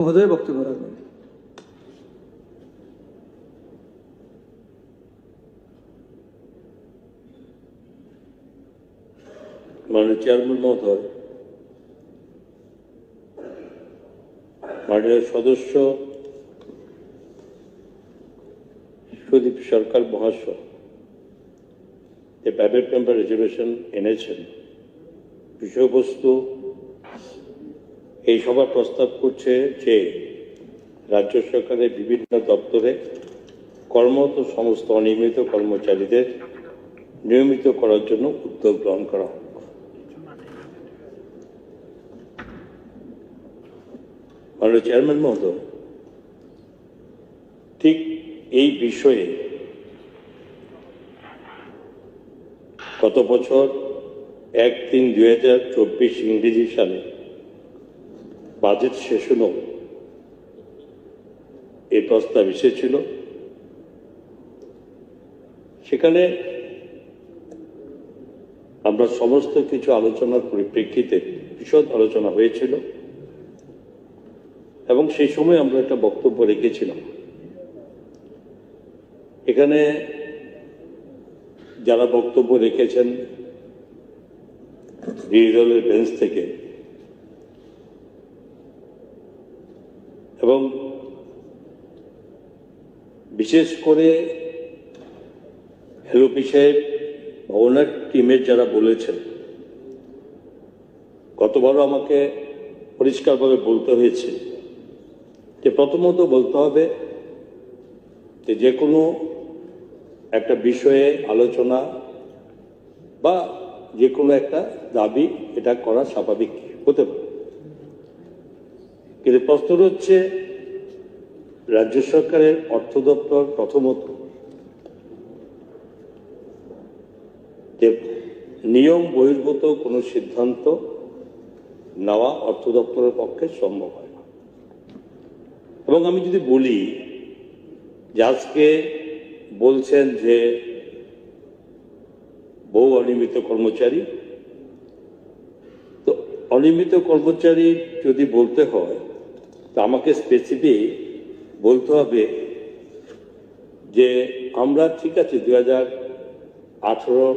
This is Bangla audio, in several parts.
মহোদয় বক্তব্য রাখবেন। মাননীয় চেয়ারম্যান মহোদয়, মাননীয় সদস্য, সুদীপ সরকার মহাশয়, যে প্রাইভেট মেম্বার রেজুলেশন এনেছেন, বিষয়বস্তু এই সভা প্রস্তাব করছে যে রাজ্য সরকারের বিভিন্ন দপ্তরে কর্মরত সমস্ত অনিয়মিত কর্মচারীদের নিয়মিত করার জন্য উদ্যোগ গ্রহণ করা হোক। মাননীয় চেয়ারম্যান মহোদয়, ঠিক এই বিষয়ে গত বছর এক তিন দুই হাজার চব্বিশ ইংরেজি সালে বাজেট শেষ সেশনও এই প্রস্তাব এসেছিল। সেখানে আমরা সমস্ত কিছু আলোচনার পরিপ্রেক্ষিতে বিশদ আলোচনা হয়েছিল এবং সেই সময় আমরা একটা বক্তব্য রেখেছিলাম। এখানে যারা বক্তব্য রেখেছেন, বিরোধী দলের বেঞ্চ থেকে এবং বিশেষ করে হেলোপি সাহেব বা ওনার টিমের যারা বলেছেন, গতবারও আমাকে পরিষ্কারভাবে বলতে হয়েছে যে প্রথমত বলতে হবে যে যে কোনো একটা বিষয়ে আলোচনা বা যে কোনো একটা দাবি এটা করা স্বাভাবিক হতে পারে। কিন্তু প্রশ্ন হচ্ছে, রাজ্য সরকারের অর্থ দপ্তর প্রথমত নিয়ম বহির্ভূত কোনো সিদ্ধান্ত নেওয়া অর্থ দপ্তরের পক্ষে সম্ভব হয় না। এবং আমি যদি বলি যে আজকে বলছেন যে বহু অনিয়মিত কর্মচারী, তো অনিয়মিত কর্মচারী যদি বলতে হয় আমাকে স্পেসিফিক বলতে হবে যে আমরা ঠিক আছে দু হাজার আঠেরো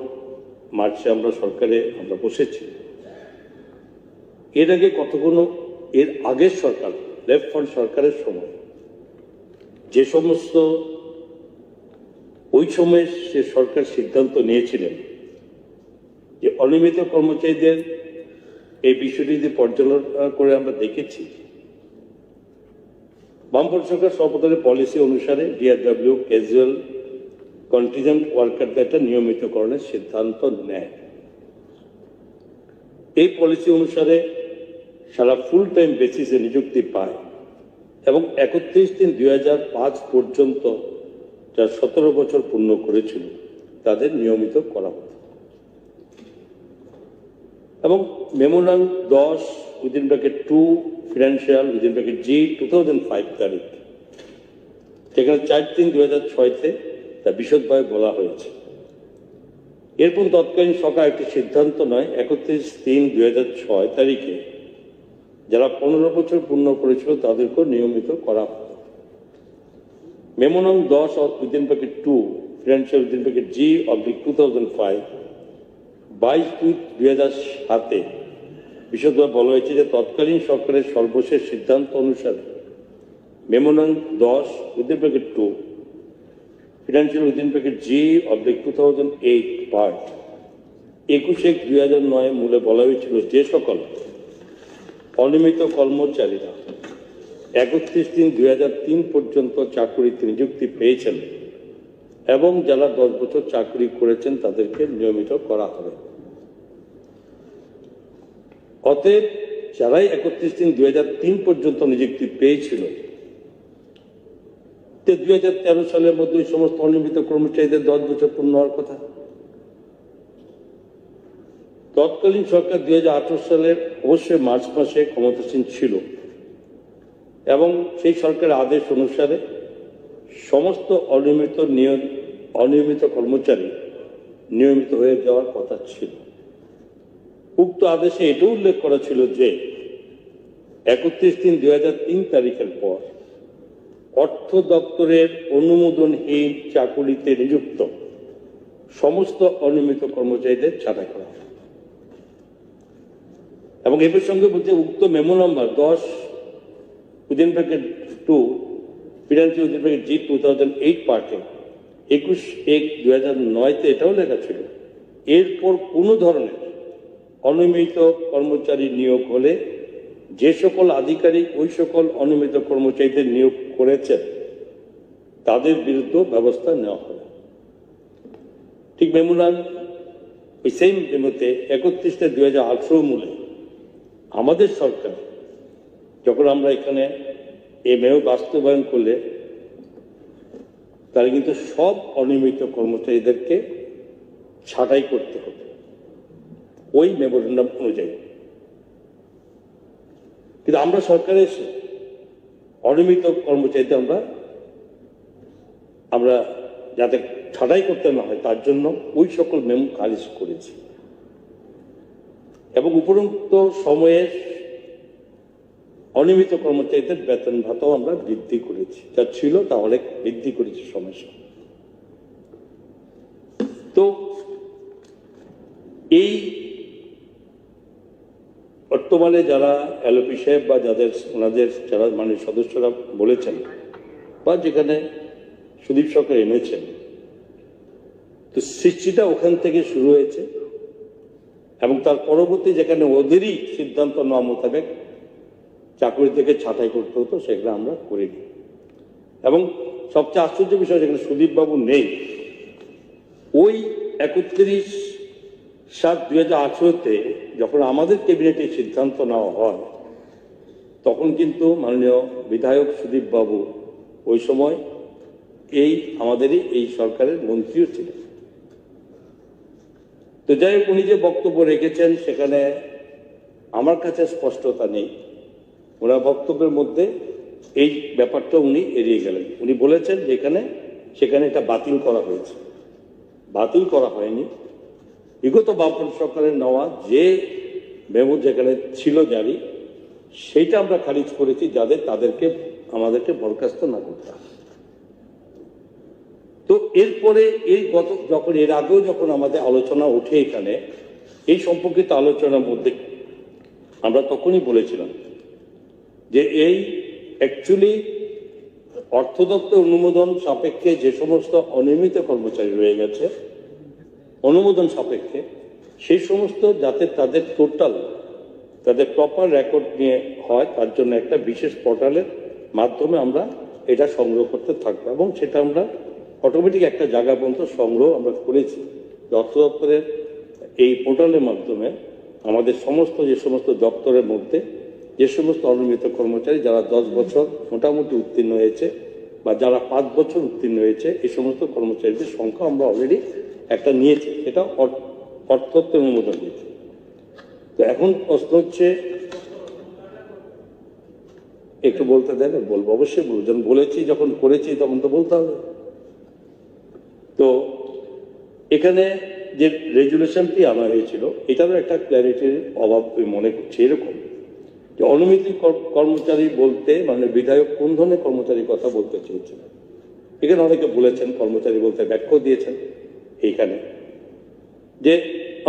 মার্চে আমরা সরকারে আমরা বসেছি। এর আগে কতগুলো, এর আগের সরকার, লেফট ফ্রন্ট সরকারের সময়, যে সমস্ত, ওই সময় সে সরকার সিদ্ধান্ত নিয়েছিলেন যে অনিয়মিত কর্মচারীদের এই বিষয়টি যদি পর্যালোচনা করে আমরা দেখেছি বামপন্থী সরকার সর্বদলের পলিসি অনুসারে ডিআরডব্লিউ ক্যাজুয়াল কন্টিজেন্ট ওয়ার্কারদের একটা নিয়মিতকরণের সিদ্ধান্ত নেয়। এই পলিসি অনুসারে সারা ফুল টাইম বেসিসে নিযুক্তি পায় এবং একত্রিশ দিন দুই পর্যন্ত যারা সতেরো বছর পূর্ণ করেছিল, তাদের নিয়মিত করা হতো। এবং মেমোরাম দশ to financial within bracket G two thousand five তারিখ যেখানে চার তিন দুই হাজার ছয়তে তা বিশদভাবে বলা হয়েছে। এরপর তৎকালীন সরকার একটি সিদ্ধান্ত নয়, একত্রিশ তিন দুই হাজার ছয় তারিখে যারা পনেরো বছর পূর্ণ করেছিল তাদেরকেও নিয়মিত করা হতো। মেমোনম দশ within packet to financial within packet G oblique two thousand five বাইশ দুই দুই হাজার সাতে বিশদভাবে বলা হয়েছে যে তৎকালীন সরকারের সর্বশেষ সিদ্ধান্ত অনুসারে মেমোনম দশ within packet to financial within packet G oblique two thousand eight part একুশে দুই হাজার নয় মূলে বলা হয়েছিল যে সকল অনিয়মিত কর্মচারীরা একত্রিশ দিন দুই হাজার তিন পর্যন্ত চাকুরিতে নিযুক্তি পেয়েছেন এবং যারা দশ বছর চাকরি করেছেন তাদেরকে নিয়মিত করা হবে। অতএব যারাই একত্রিশ দিন দুই তিন পর্যন্ত নিযুক্তি পেয়েছিল। দুই হাজার তেরো সালের মধ্যে ওই সমস্ত অনিয়মিত কর্মচারীদের দশ বছর পূর্ণ হওয়ার কথা। তৎকালীন সরকার দুই হাজার আঠারো সালের অবশ্যই মার্চ মাসে ক্ষমতাসীন ছিল এবং সেই সরকারের আদেশ অনুসারে সমস্ত অনিয়মিত নিয়ম অনিয়মিত কর্মচারী নিয়মিত হয়ে যাওয়ার কথা ছিল। উক্ত আদেশে এটাও উল্লেখ করা ছিল যে একত্রিশ তিন দুই তারিখের পর অর্থ দপ্তরের অনুমোদনহীন চাকুরিতে নিযুক্ত সমস্ত অনিয়মিত কর্মচারীদের ছাঁটাই করা এবং এ প্রসঙ্গে বলছে, উক্ত মেমো নম্বর দশ within packet to financial within packet G two thousand eight পার্টে একুশ এক দুই হাজার নয়তে এটাও লেখা ছিল, এরপর কোনো ধরনের অনিয়মিত কর্মচারী নিয়োগ হলে যে সকল আধিকারিক ওই সকল অনিয়মিত কর্মচারীদের নিয়োগ করেছেন, তাদের বিরুদ্ধে ব্যবস্থা নেওয়া হবে। ঠিক মেমুনান ওই সেম মেমোতে একত্রিশটা দুই হাজার আঠারো মূলে আমাদের সরকার যখন আমরা এখানে এ মেয় বাস্তবায়ন করলে, তাহলে কিন্তু সব অনিয়মিত কর্মচারীদেরকে ছাঁটাই করতে হবে। ওই মেমোরেন্ডাম অনুযায়ী। কিন্তু আমরা সরকারে এসে, অনিয়মিত কর্মচারীদের আমরা আমরা যাতে ছাঁটাই করতে না হয়, তার জন্য ওই সকল মেমো খারিজ করেছি। এবং উপরোক্ত সময়ে অনিয়মিত কর্মচারীদের বেতন ভাতাও আমরা বৃদ্ধি করেছি। যা ছিল তা অনেক বৃদ্ধি করেছি সময় সঙ্গে। তো এই বর্তমানে যারা এলপি সাহেব বা যাদের, ওনাদের যারা মানে সদস্যরা বলেছেন বা যেখানে সুদীপ সরকার এনেছেন, তো সৃষ্টিটা ওখান থেকে শুরু হয়েছে এবং তার পরবর্তী যেখানে ওদেরই সিদ্ধান্ত নেওয়া মোতাবেক চাকরি থেকে ছাঁটাই করতে হতো, সেগুলো আমরা করিনি এবং সবচেয়ে আশ্চর্য বিষয় যেখানে সুদীপবাবু নেই, ওই একত্রিশ সাত দুই হাজার যখন আমাদের ক্যাবিনেটে সিদ্ধান্ত নেওয়া হয়, তখন কিন্তু মাননীয় বিধায়ক সুদীপ বাবু ওই সময় এই আমাদেরই এই সরকারের মন্ত্রীও ছিলেন। তো যাই হোক, উনি যে বক্তব্য রেখেছেন সেখানে আমার কাছে স্পষ্টতা নেই। ওনার বক্তব্যের মধ্যে এই ব্যাপারটা উনি এড়িয়ে গেলেন। উনি বলেছেন যেখানে সেখানে এটা বাতিল করা হয়েছে। বাতিল করা হয়নি। বিগত বামপন সরকারের নেওয়া যে মেমো যেখানে ছিল জারি, সেইটা আমরা খারিজ করেছি যাদের তাদেরকে, আমাদেরকে বরখাস্ত না করতে। তো এরপরে এই গত, যখন এর আগেও যখন আমাদের আলোচনা ওঠে এখানে, এই সম্পর্কিত আলোচনার মধ্যে আমরা তখনই বলেছিলাম যে এই অ্যাকচুয়ালি অর্থ দপ্তর অনুমোদন সাপেক্ষে যে সমস্ত অনিয়মিত কর্মচারী রয়ে গেছে অনুমোদন সাপেক্ষে সেই সমস্ত যাতে তাদের টোটাল তাদের প্রপার রেকর্ড নিয়ে হয়, তার জন্য একটা বিশেষ পোর্টালের মাধ্যমে আমরা এটা সংগ্রহ করতে থাকব এবং সেটা আমরা অটোমেটিক একটা জায়গা পর্যন্ত সংগ্রহ আমরা করেছি। অর্থ দপ্তরের এই পোর্টালের মাধ্যমে আমাদের সমস্ত, যে সমস্ত দপ্তরের মধ্যে, যে সমস্ত অনিয়মিত কর্মচারী যারা দশ বছর মোটামুটি উত্তীর্ণ হয়েছে বা যারা পাঁচ বছর উত্তীর্ণ হয়েছে, এই সমস্ত কর্মচারীদের সংখ্যা আমরা অলরেডি একটা নিয়েছি, সেটা অর- অর্থত্বের অনুমোদন দিয়েছে। তো এখন প্রশ্ন হচ্ছে, একটু বলতে দেন, বলব অবশ্যই, বলব। যখন বলেছি, যখন করেছি, তখন তো বলতে হবে। তো এখানে যে রেজুলেশনটি আনা হয়েছিল, এটারও একটা ক্ল্যারিটির অভাব মনে করছি এরকম। যে অনুমিতি কর- কর্মচারী বলতে মানে বিধায়ক কোন ধরনের কর্মচারীর কথা বলতে চেয়েছেন এখানে অনেকে বলেছেন, কর্মচারী বলতে ব্যাখ্যা দিয়েছেন। এইখানে। যে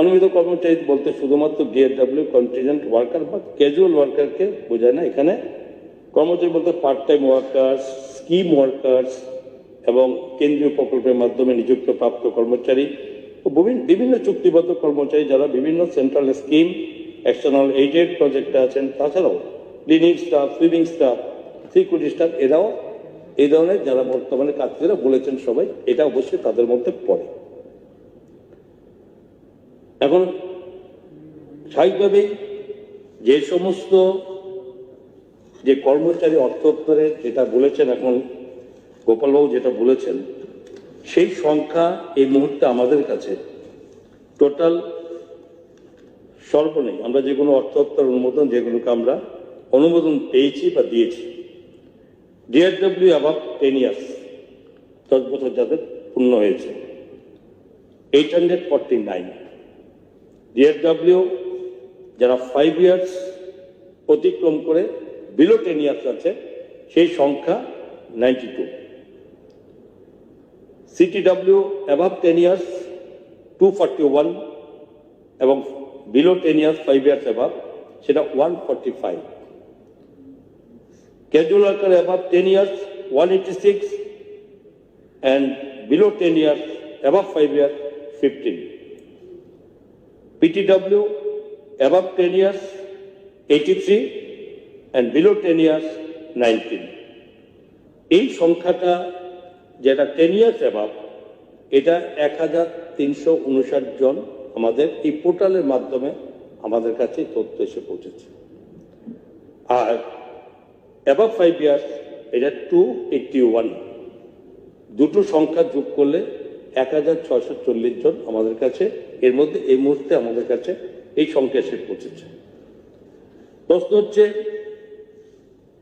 অনুমিত কর্মচারী বলতে শুধুমাত্র ডিএডব্লিউ কন্টিজেন্ট ওয়ার্কার বা ক্যাজুয়াল ওয়ার্কারকে বোঝায় না, এখানে কর্মচারী বলতে part time workers scheme workers এবং কেন্দ্রীয় প্রকল্পের মাধ্যমে নিযুক্ত প্রাপ্ত কর্মচারী ও বিভিন্ন চুক্তিবদ্ধ কর্মচারী যারা বিভিন্ন সেন্ট্রাল স্কিম এক্সটার্নাল এইডেড প্রজেক্টে আছেন, তাছাড়াও cleaning staff swimming staff security staff এরাও এই ধরনের যারা বর্তমানে কাজীরা বলেছেন সবাই, এটা অবশ্যই তাদের মধ্যে পড়ে। এখন স্বাভাবিকভাবেই যে সমস্ত যে কর্মচারী অর্থ দপ্তরে যেটা বলেছেন এখন, গোপালবাবু যেটা বলেছেন, সেই সংখ্যা এই মুহূর্তে আমাদের কাছে টোটাল সর্বনেই আমরা যে কোনো অর্থ দপ্তর অনুমোদন যেগুলোকে আমরা অনুমোদন পেয়েছি বা দিয়েছি। ডিআরডব্লিউ অ্যাবাভ টেন ইয়ার্স দশ বছর যাদের পূর্ণ হয়েছে eight hundred forty nine DRW যারা ফাইভ ইয়ার্স অতিক্রম করে বিলো টেন ইয়ার্স আছে সেই সংখ্যা ninety two CTW above ten years two forty one এবং below ten years five years above সেটা one forty five casual worker above ten years one eighty six and below 10 years, above 5 years, 15. PTW, above 10 years, 83, and below 10 years, 19. এই সংখ্যাটা যেটা টেন ইয়ার্স অ্যাবাভ এটা এক হাজার তিনশো উনষাট জন আমাদের এই পোর্টালের মাধ্যমে আমাদের কাছে তথ্য এসে পৌঁছেছে আর অ্যাবাভ ফাইভ ইয়ার্স এটা টু এইটটি ওয়ান দুটো সংখ্যা যোগ করলে এক হাজার ছয়শো চল্লিশ জন আমাদের কাছে এর মধ্যে, এই মুহূর্তে আমাদের কাছে এই সংখ্যা এসে পৌঁছেছে। প্রশ্ন হচ্ছে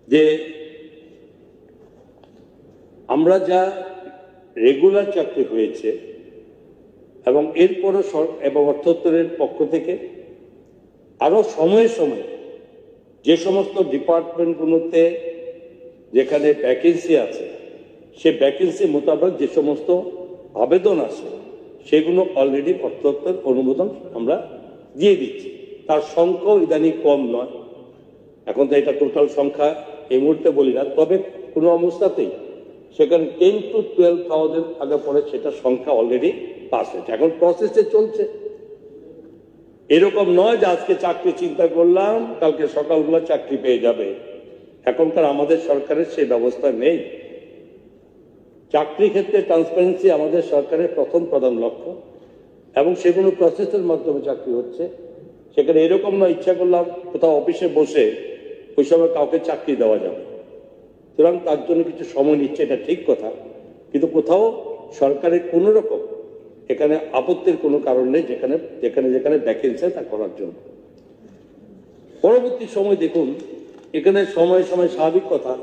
যে আমরা যা রেগুলার চাকরি হয়েছে এবং এরপরও এবং অর্থোত্তরের পক্ষ থেকে আরও সময়ে সময়ে যে সমস্ত ডিপার্টমেন্টগুলোতে যেখানে ভ্যাকেন্সি আছে, সে ভ্যাকেন্সি মোতাবেক যে সমস্ত আবেদন আছে সেগুলো অলরেডি অর্থোত্তর অনুমোদন আমরা দিয়ে দিচ্ছি। তার সংখ্যাও ইদানিং কম নয়। এখন তো এটা টোটাল সংখ্যা এই মুহূর্তে বলি না, তবে কোনো অবস্থাতেই সেখানে টেন টু টুয়েলভ থাউজেন্ড আগে পরে সেটা সংখ্যা অলরেডি পাস হয়েছে। এখন প্রসেসে চলছে। এরকম নয় যে আজকে চাকরি চিন্তা করলাম, কালকে সকালবেলা চাকরি পেয়ে যাবে। এখনকার আমাদের সরকারের সেই ব্যবস্থা নেই। চাকরি ক্ষেত্রে ট্রান্সপারেন্সি আমাদের সরকারের প্রথম প্রধান লক্ষ্য, এবং সেগুলো প্রসেসের মাধ্যমে চাকরি হচ্ছে। সেখানে এরকম না, ইচ্ছা করলাম কোথাও অফিসে বসে ওই সময় কাউকে চাকরি দেওয়া যাবে। সুতরাং তার জন্য কিছু সময় নিচ্ছে, এটা ঠিক কথা। কিন্তু কোথাও সরকারের কোনো রকম এখানে আপত্তির কোনো কারণ নেই, যেখানে যেখানে যেখানে ভ্যাকেন্সি তা করার জন্য। পরবর্তী সময় দেখুন, এখানে সময় সময় স্বাভাবিক কথা,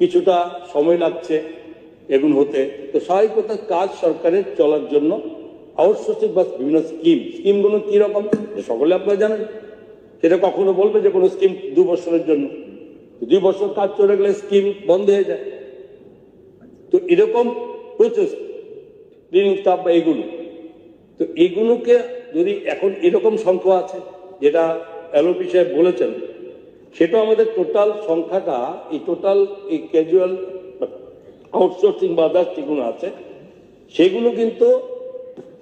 কিছুটা সময় লাগছে। এগুলো হতে, তো স্বাভাবিকতা কাজ সরকারের চলার জন্য আউটসোর্সিং বা বিভিন্ন স্কিম, স্কিমগুলো কীরকম সকলে আপনারা জানেন। সেটা কখনো বলবে যে কোনো স্কিম দু বছরের জন্য। দুই বছর কাজ চলে গেলে স্কিম বন্ধ হয়ে যায়। তো এরকম প্রচুর ক্লিনিং স্টাফ বা এগুলো। তো এগুলোকে যদি এখন এরকম সংখ্যা আছে, যেটা এলওপি সাহেব বলেছেন, সেটা আমাদের টোটাল সংখ্যাটা, এই টোটাল এই ক্যাজুয়াল আউটসোর্সিং বা আদার্স যেগুলো আছে, সেগুলো কিন্তু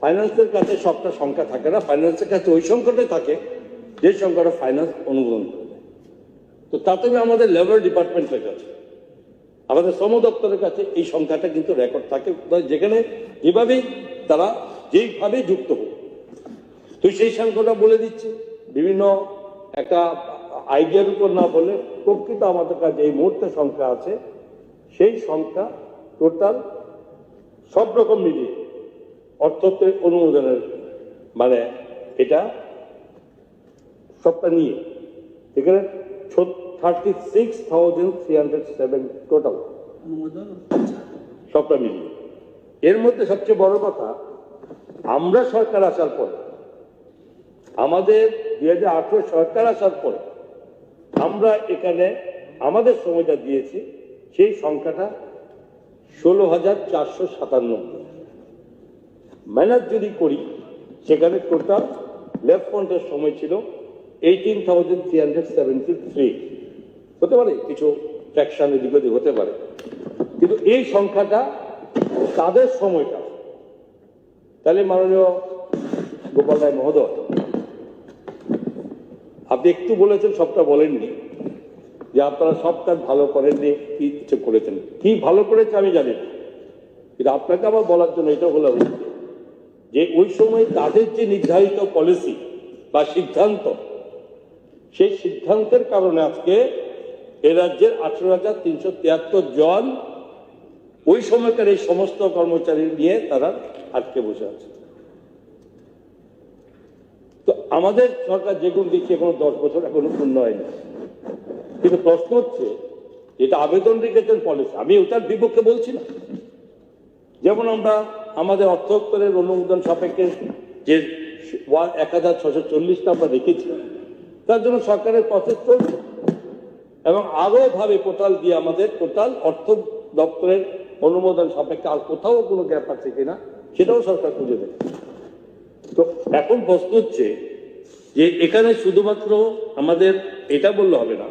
ফাইন্যান্সের কাছে সবটা সংখ্যা থাকে না। ফাইন্যান্সের কাছে ওই সংখ্যাটাই থাকে, যে সংখ্যাটা ফাইন্যান্স অনুমোদন করে। তো তাতে আমাদের লেবার ডিপার্টমেন্টের কাছে আমাদের শ্রম দপ্তরের কাছে এই সংখ্যাটা কিন্তু রেকর্ড থাকে। যেখানে যেভাবেই তারা যেইভাবে যুক্ত হোক। তো সেই সংখ্যাটা বলে দিচ্ছি। বিভিন্ন একটা আইডিয়ার উপর না বলে প্রকৃত আমাদের কাছে এই মুহূর্তে সংখ্যা আছে। সেই সংখ্যা টোটাল সব রকম মিলিয়ে অর্থত্বের অনুমোদনের মানে এটা সবটা নিয়ে এখানে thirty six thousand three hundred seven total সবটা মিলিয়ে। এর মধ্যে সবচেয়ে বড় কথা আমরা সরকার আসার পরে আমাদের দুই হাজার আঠেরো সরকার আসার পরে আমরা এখানে আমাদের সময়টা দিয়েছি সেই সংখ্যাটা ষোলো হাজার চারশো সাতান্নব্বই ম্যানেজ যদি করি, সেখানে টোটাল লেফট ফ্রন্টের সময় ছিল eighteen thousand three hundred seventy three হতে পারে, কিছু ফ্র্যাকশন এদিক ওদিক হতে পারে। কিন্তু এই সংখ্যাটা তাদের সময়টা। তাহলে মাননীয় গোপাল রায় মহোদয়, আপনি একটু বলেছেন, সবটা বলেননি। যে আপনারা সব কাজ ভালো করেননি, কি কিছু করেছেন? কি ভালো করেছে আমি জানি কিন্তু আপনাকে আবার বলার জন্য এটা বলা হচ্ছে যে ওই সময় তাদের যে নির্ধারিত পলিসি বা সিদ্ধান্ত, সেই সিদ্ধান্তের কারণে আজকে এ রাজ্যের আঠারো হাজার তিনশো তিয়াত্তর জন ওই সময়কার এই সমস্ত কর্মচারী নিয়ে তারা আটকে বসে আছে। তো আমাদের সরকার যেগুলো দিচ্ছে এখনও দশ বছর এখনও পূর্ণ হয়নি কিন্তু প্রশ্ন হচ্ছে, যেটা আবেদন রেখেছেন পলিসি আমি ওটার বিপক্ষে বলছি না। যেমন আমরা আমাদের অর্থোত্তরের অনুমোদন সাপেক্ষে যে এক হাজার ছশো চল্লিশটা আমরা রেখেছি, তার জন্য সরকারের প্রসেস চলছে। এবং আরও ভাবে পোর্টাল দিয়ে আমাদের টোটাল অর্থ দপ্তরের অনুমোদন সাপেক্ষে আর কোথাও কোনো গ্যাপ আছে কিনা, সেটাও সরকার খুঁজে দেবে তো এখন প্রশ্ন হচ্ছে যে এখানে শুধুমাত্র আমাদের এটা বললে হবে না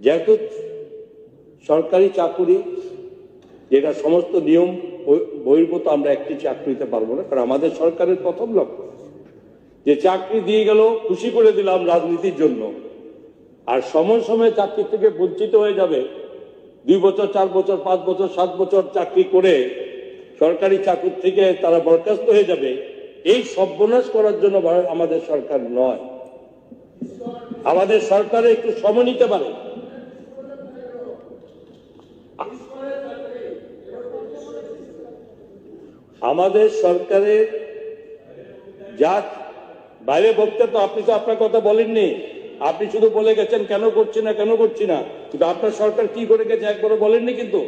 যেহেতু সরকারি চাকুরি, যেটা সমস্ত নিয়ম বহি- বহির্ভূত, আমরা একটি চাকরি নিতে পারব না, কারণ আমাদের সরকারের প্রথম লক্ষ্য। যে চাকরি দিয়ে গেল, খুশি করে দিলাম রাজনীতির জন্য। আর সময় সময় চাকরি থেকে বঞ্চিত হয়ে যাবে, দুই বছর, চার বছর, পাঁচ বছর, সাত বছর চাকরি করে সরকারি চাকরি থেকে তারা বরখাস্ত হয়ে যাবে, এই সর্বনাশ করার জন্য আমাদের সরকার নয়। আমাদের সরকারে একটু সময় নিতে পারে। আমাদের সরকারের যা বাইরে বক্তা তো আপনি তো আপনার কথা বলেননি। আপনি শুধু বলে গেছেন কেন করছি না, কেন করছি না। কিন্তু আপনার সরকার কি করে গেছে একবারও বলেননি কিন্তু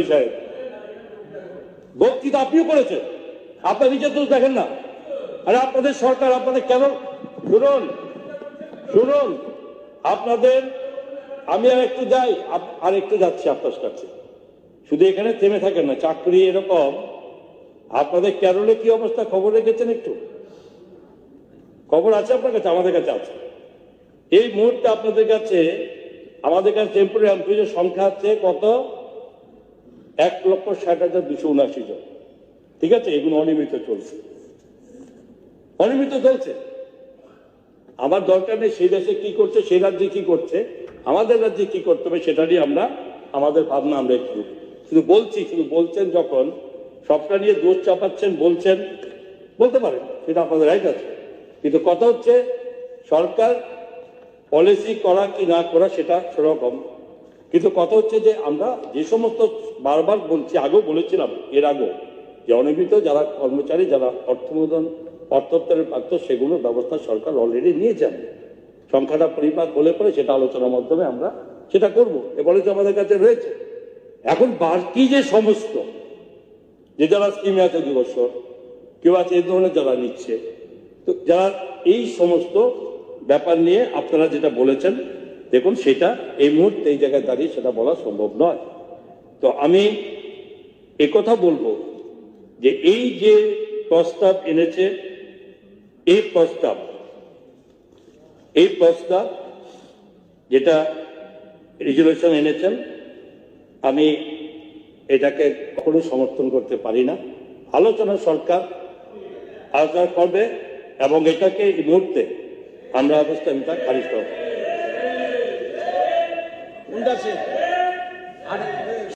বিষয়ে বক্তৃতা আপনিও করেছেন। আপনার নিজের দোষ দেখেন না। আরে আপনাদের সরকার, আপনাদের কেন? শুনুন শুনুন। আপনাদের, আমি আর একটু যাই আর একটু যাচ্ছি আপনার কাছে। শুধু এখানে থেমে থাকেন না, চাকরি এরকম। আপনাদের ক্যারলে কি অবস্থা? খবর রেখেছেন একটু? খবর আছে আপনার কাছে? আমাদের কাছে আছে। এই মুহূর্তে আপনাদের কাছে, আমাদের কাছে টেম্পোরারি এমপ্লয়ের সংখ্যা আছে কত? এক লক্ষ ষাট হাজার দুশো উনআশি জন। ঠিক আছে? এগুলো অনিয়মিত চলছে। অনিয়মিত চলছে। আমার দরকার নেই সেই দেশে কি করছে, সেই রাজ্যে কি করছে, আমাদের রাজ্যে কি করতে হবে সেটা নিয়ে আমরা, আমাদের ভাবনা আমরা একটু। শুধু বলছি, শুধু বলছেন যখন সবটা নিয়ে দোষ চাপাচ্ছেন, বলছেন, বলতে পারেন, সেটা আপনাদের রাইট আছে। কিন্তু কথা হচ্ছে, সরকার পলিসি করা কি না করা সেটা সেরকম। কিন্তু কথা হচ্ছে যে আমরা যে সমস্ত বারবার বলছি, আগেও বলেছিলাম, এর আগেও, যে অনিয়মিত যারা কর্মচারী, যারা অর্থমোদন, অর্থোত্তরের প্রাপ্ত সেগুলোর ব্যবস্থা সরকার অলরেডি নিয়েছেন। সংখ্যাটা পরিমাপ হলে পরে সেটা আলোচনার মাধ্যমে আমরা সেটা করব। এ পলিসি আমাদের কাছে রয়েছে। এখন বাকি যে সমস্ত যে যারা স্কিমে আছে দু বছর, কেউ আছে এই ধরনের যারা নিচ্ছে, তো যারা এই সমস্ত ব্যাপার নিয়ে আপনারা যেটা বলেছেন, দেখুন সেটা এই মুহূর্তে এই জায়গায় দাঁড়িয়ে সেটা বলা সম্ভব নয়। তো আমি কথা বলব যে এই যে প্রস্তাব এনেছে, এই প্রস্তাব এই প্রস্তাব যেটা রেজুলেশন এনেছেন, আমি এটাকে কখনোই সমর্থন করতে পারি না। আলোচনা সরকার আলোচনা করবে এবং এটাকে এই মুহূর্তে আমরা অবস্থা খারিজ করব।